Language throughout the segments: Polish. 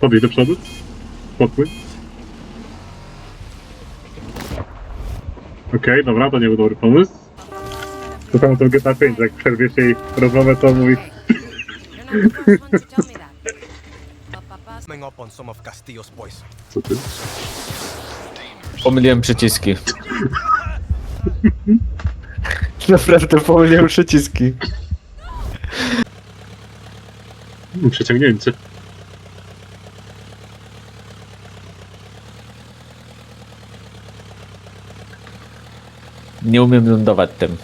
Podejdź do przodu. Podpłyń. Okej, dobra, to nie był dobry pomysł. To samo to GTA 5, jak przerwiesz jej rozmowę, to mówi You're not the first one to tell me that. But Papa's coming up on some of Castillo's boys. co ty? Pomyliłem przyciski. Naprawdę pomyliłem przyciski. Przeciągnięcie. Nie umiem lądować tym.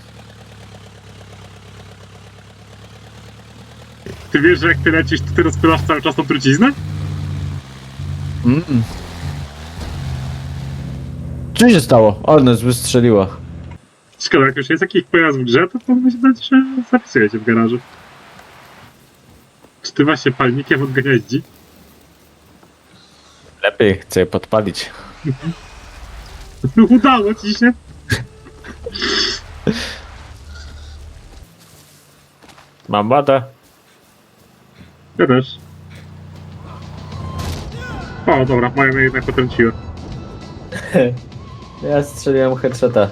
Ty wiesz, że jak ty lecisz, to ty rozpylasz cały czas tą truciznę? Mm. Co się stało? O, nas wystrzeliła. Szkoda, jak już jest jakiś pojazd w grze, to się dać, że zapisuje się w garażu. Czy ty właśnie palnikiem od gniaździ? Lepiej, chcę je podpalić. Udało ci się! Mam wadę. Ja też. O, dobra, moja mnie jednak potrąciła. Ja strzeliłem headshota.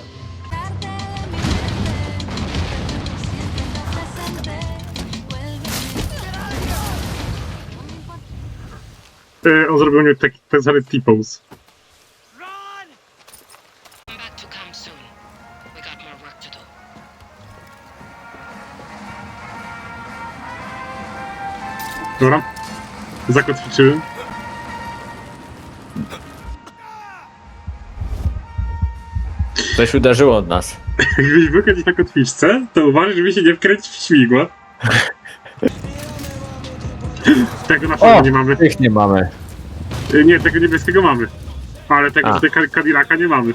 E, on zrobił mnie taki tak zwany T-pose. Back to camp soon. We got more work to do. Dobra. Zakotwiczyłem. Coś uderzyło od nas. Jakbyś był kiedyś na kotwiczce, to uważaj, żeby się nie wkręcić w śmigła. Tego na pewno O! nie mamy. Tych nie mamy. E, Nie, tego niebieskiego mamy. Ale tego A. tutaj Ka- Cadillaca nie mamy.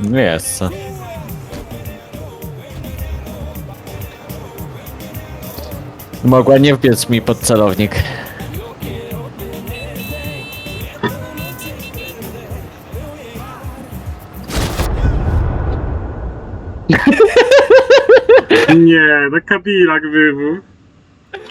Nie jest co. Mogła nie wbiec mi pod celownik. Nie, no Cadillac wybuchł.